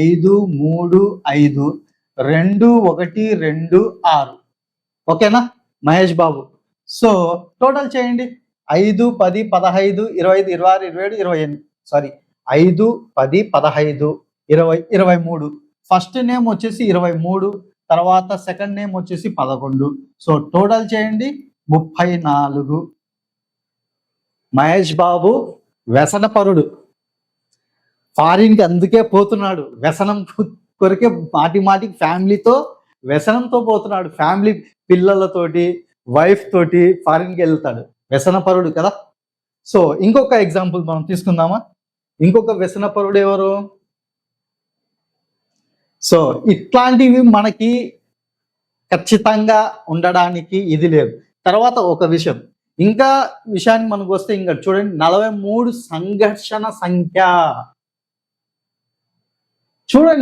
ఐదు మూడు ఐదు రెండు ఒకటి రెండు ఆరు. ఓకేనా? మహేష్ బాబు. సో టోటల్ చేయండి. ఐదు పది పదహైదు ఇరవై ఐదు ఇరవై ఆరు ఇరవై ఏడు ఇరవై ఎనిమిది. సారీ ఐదు పది పదహైదు ఇరవై ఇరవై మూడు. ఫస్ట్ నేమ్ వచ్చేసి ఇరవై మూడు తర్వాత సెకండ్ నేమ్ వచ్చేసి పదకొండు. సో టోటల్ చేయండి. ముప్పై నాలుగు. మహేష్ బాబు వ్యసనపరుడు. ఫారిన్కి అందుకే పోతున్నాడు. వ్యసనం కొరకే మాటి మాటికి ఫ్యామిలీతో వ్యసనంతో పోతున్నాడు. ఫ్యామిలీ పిల్లలతోటి వైఫ్ తోటి ఫారిన్కి వెళ్తాడు. వ్యసనపరుడు కదా? సో ఇంకొక ఎగ్జాంపుల్ మనం తీసుకుందామా? ఇంకొక వ్యసనపరుడు ఎవరు? సో ఇట్లాంటివి మనకి ఖచ్చితంగా ఉండడానికి ఇది లేదు. తర్వాత ఒక విషయం. ఇంకా విషయానికి మనకు వస్తే ఇంకా చూడండి. నలభై మూడు సంఘర్షణ సంఖ్య. చూడండి